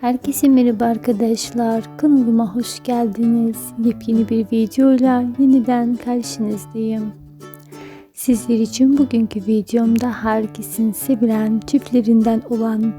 Herkese merhaba arkadaşlar. Kanalıma hoş geldiniz. Yepyeni bir videoyla yeniden karşınızdayım. Sizler için bugünkü videomda herkesin sevilen çiftlerinden olan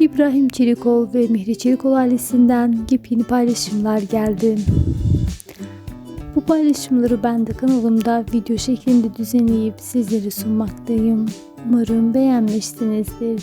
İbrahim Çelikol ve Mihri Çelikol ailesinden yepyeni paylaşımlar geldi. Bu paylaşımları ben de kanalımda video şeklinde düzenleyip sizlere sunmaktayım. Umarım beğenmişsinizdir.